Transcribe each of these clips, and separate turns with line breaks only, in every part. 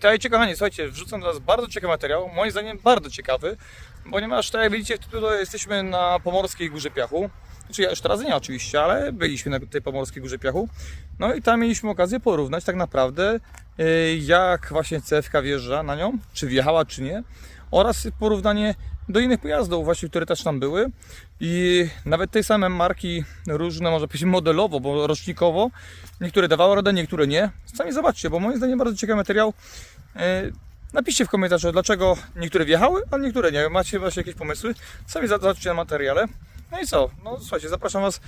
Witajcie kochani, słuchajcie, wrzucam do Was bardzo ciekawy materiał, moim zdaniem bardzo ciekawy, ponieważ tak jak widzicie tytule jesteśmy na Pomorskiej Górze Piachu. Znaczy ja już teraz nie oczywiście, ale byliśmy na tej Pomorskiej Górze Piachu. No i tam mieliśmy okazję porównać tak naprawdę yy, jak właśnie CFK wjeżdża na nią, czy wjechała czy nie oraz porównanie do innych pojazdów właśnie, które też tam były i nawet tej samej marki różne, może powiedzieć modelowo, bo rocznikowo niektóre dawały radę, niektóre nie. Sami zobaczcie, bo moim zdaniem bardzo ciekawy materiał. E, Napiszcie w komentarzu, dlaczego niektóre wjechały, a niektóre nie. Macie właśnie jakieś pomysły? Sami zobaczcie na materiale. No i co? No słuchajcie, zapraszam Was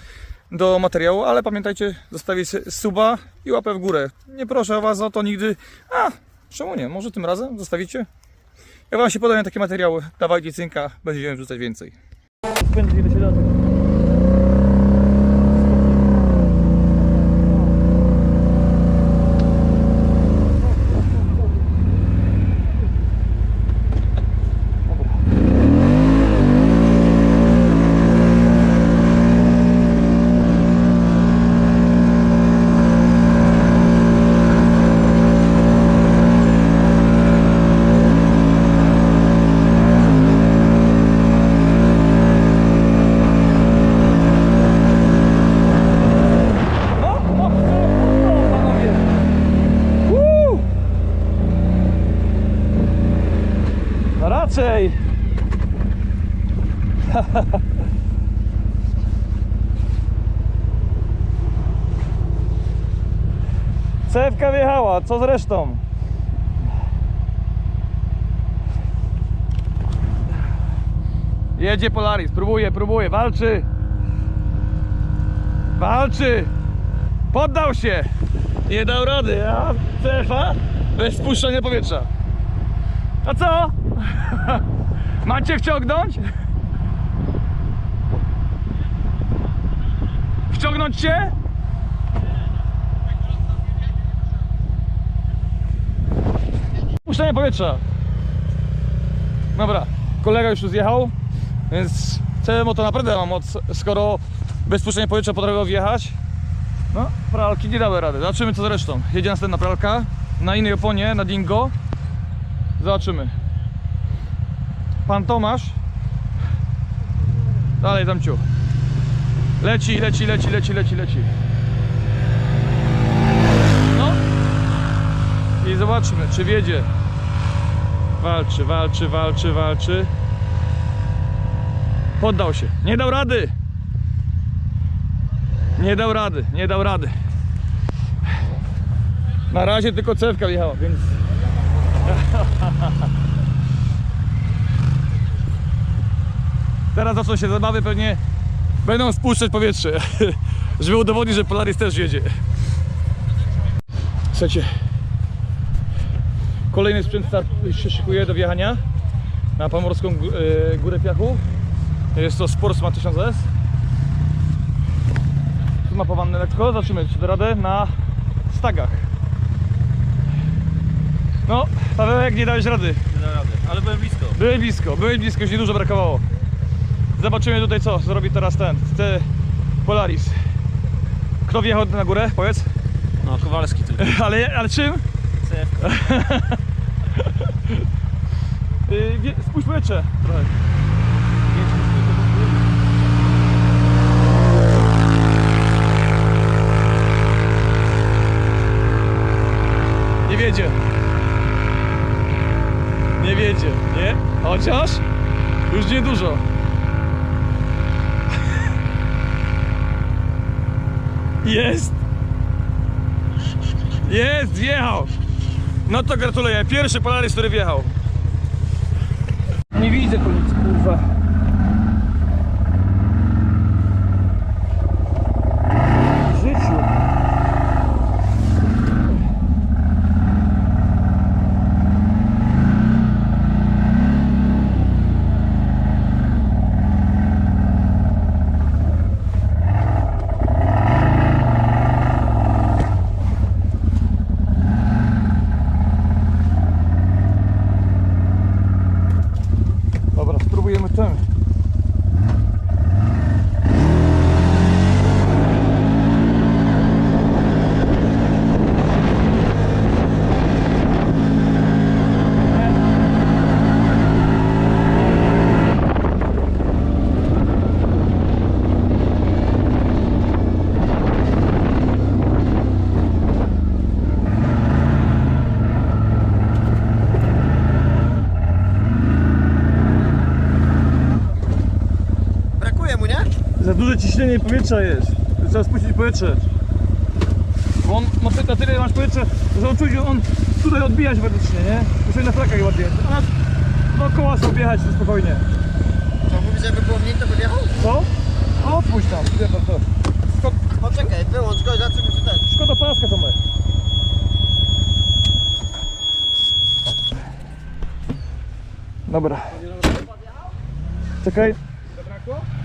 do materiału, ale pamiętajcie zostawić suba i łapę w górę. Nie proszę Was o to nigdy. A, czemu nie? Może tym razem zostawicie? Jak Wam się podobają takie materiały, dawajcie cynka, będziemy wrzucać więcej. Będzie się Wjechała, co z resztą? Jedzie Polaris, próbuje, próbuje, walczy. Walczy. Poddał się! Nie dał rady, a CFA bez spuszczania powietrza. A co? Macie wciągnąć? Wciągnąć się? Puszczanie powietrza. Dobra, kolega już tu zjechał, więc CMO to naprawdę ma moc, skoro bez puszczania powietrza potrafią wjechać. No, pralki nie dały rady. Zobaczymy co z resztą. Jedzie następna pralka na innej oponie, na Dingo. Zobaczymy. Pan Tomasz. Dalej tam ciu. Leci, leci, leci, leci, leci, leci. No. I zobaczmy, czy wiedzie. Walczy, walczy, walczy, walczy. Poddał się. Nie dał rady. Nie dał rady, nie dał rady. Na razie tylko cewka wjechała, więc. Teraz zaczną się zabawy, pewnie będą spuszczać powietrze, żeby udowodnić, że Polaris też jedzie. Słuchajcie, kolejny sprzęt start się szykuje do wjechania na Pomorską e, Górę Piachu. Jest to Sportsman 1000S zmapowany lekko. Zobaczymy, czy da radę na stagach. No, Pawełek, nie dałeś rady.
Nie da rady, ale byłem blisko.
Byłeś blisko, byłeś blisko, już niedużo brakowało. Zobaczymy tutaj, co zrobi teraz ten, te Polaris. Kto wjechał na górę? Powiedz.
No, Kowalski tylko.
Ale, ale czym? Yy, wie- Spuść powietrze trochę. Nie wiedzie. Nie wiedzie, nie? Chociaż już niedużo. Jest! Jest, wjechał! No to gratuluję. Pierwszy Polaris, który wjechał. Nie widzę tu nic, kurwa. próbujemy ten ciśnienie powietrza jest. Trzeba spuścić powietrze. Bo on ma na tyle masz powietrze, że on czuje, on tutaj odbijać wewnętrznie, nie? Muszę na flakach ładnie. A na, no koła objechać to spokojnie.
To mówisz, żeby było mniej, to by wjechał?
Co? No odpuść tam, wie pan to. Szkoda,
Poczekaj, wyłącz go i zobaczymy czy ten.
szkoda paska Tomek. Dobra. Czekaj.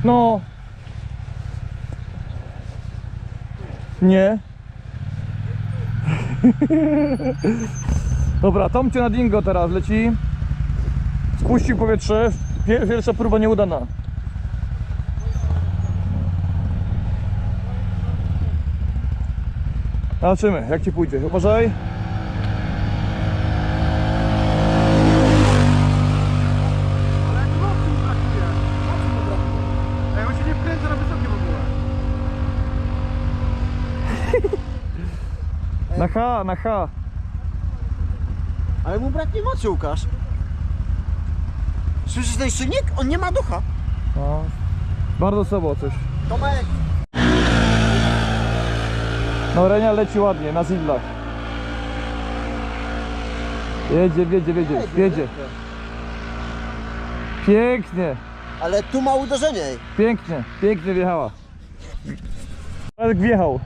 No. Nie. Dobra, Tomcie na dingo teraz leci. Spuścił powietrze. Pier- Pierwsza próba nieudana. Zobaczymy, jak ci pójdzie. Uważaj.
Ale jak mocy mu brakuje, mocy mu brakuje. A ja on się nie wkręca na wysokie w ogóle.
Na H, na H.
Ale mu braknie mocy, Łukasz. Słyszysz ten silnik? On nie ma ducha.
No. Bardzo słabo coś.
Tomek,
No Renia leci ładnie, na zidlach. Jedzie, jedzie, jedzie, jedzie. Pięknie,
ale tu ma uderzenie.
pięknie, pięknie wjechała. Radek wjechał.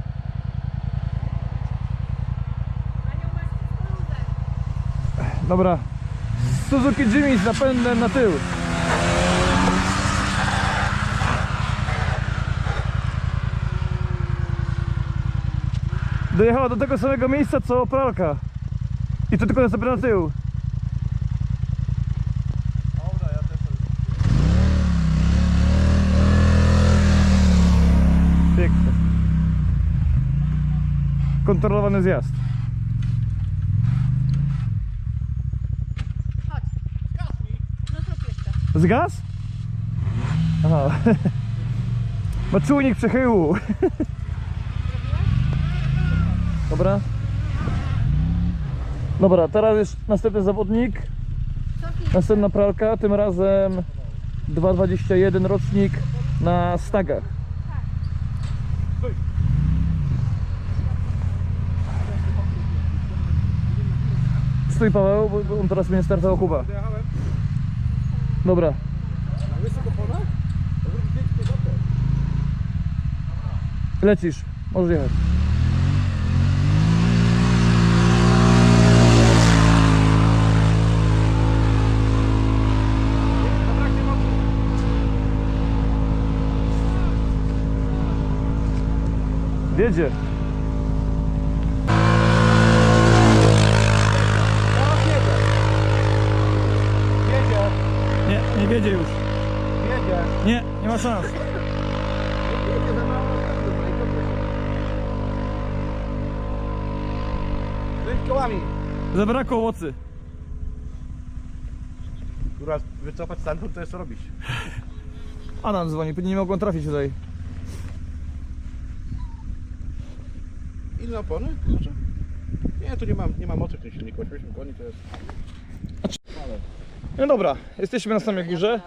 Dobra. Suzuki Jimmy z napędem na tył. Dojechała do tego samego miejsca co pralka. I to tylko na tył. Piękne. Kontrolowany zjazd.
No zrób jeszcze.
Zgas? Aha. Ma czujnik przechyłu. Dobra. Dobra, teraz jest następny zawodnik. Następna pralka, tym razem 2.21 rocznik na stagach. Stój Paweł, bo on teraz mnie startował Kuba. Dobra. Lecisz, możesz jechać.
Jedzie,
Wiedzie już.
jedzie.
Nie, nie ma szans.
Jedzie za mało. Wyjdź kołami.
Zabrakło owocy.
Kurwa, wycofać stamtąd to jest co robić.
Adam dzwoni, nie mogą trafić tutaj.
Inne opony? Może? Nie, tu nie mam, nie ma mocy w tym silniku. 8 koni to jest...
No dobra, jesteśmy na samej górze.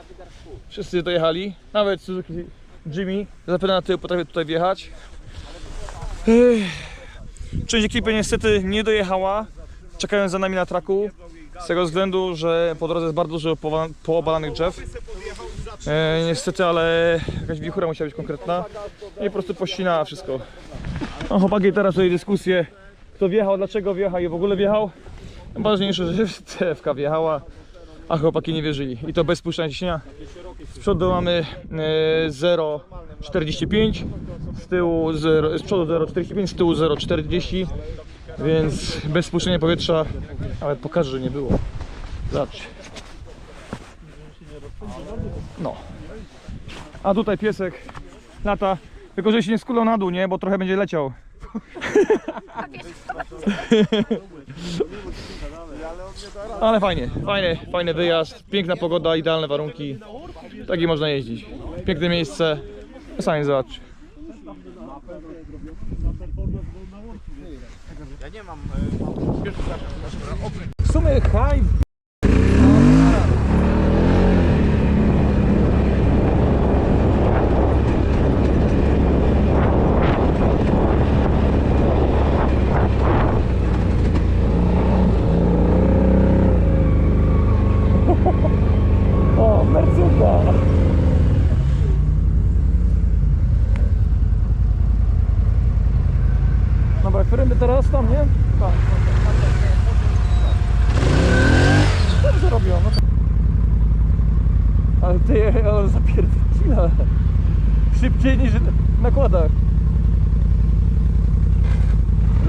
Wszyscy dojechali. Nawet Suzuki Jimmy zapewne na tył potrafi tutaj wjechać. Ech. Część ekipy niestety nie dojechała, czekając za nami na traku. Z tego względu, że po drodze jest bardzo dużo poobalanych drzew. E, niestety, ale jakaś wichura musiała być konkretna i po prostu pościnała wszystko. No, chłopaki teraz tutaj dyskusje, kto wjechał, dlaczego wjechał i w ogóle wjechał. Ważniejsze, że TFK wjechała, a chłopaki nie wierzyli. I to bez spuszczania ciśnienia. Z przodu mamy e, 0,45, z tyłu 0, z przodu 0,45, z tyłu 0,40, więc bez spuszczenia powietrza, ale pokażę, że nie było. Zobaczcie. No. A tutaj piesek lata, tylko że się nie skulał na dół, nie? Bo trochę będzie leciał. Ale fajnie, fajny, fajny wyjazd, piękna pogoda, idealne warunki. Taki można jeździć. Piękne miejsce. Sami zobacz.
Ja nie mam... E,
W sumie haj. którym by teraz tam, nie? Tak. tak, tak, tak Dobrze robią. No. Ale ty, ale zapierdolę. Szybciej niż na kładach.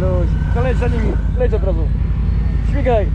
Luź. To leć za nimi. Leć od razu. Śmigaj.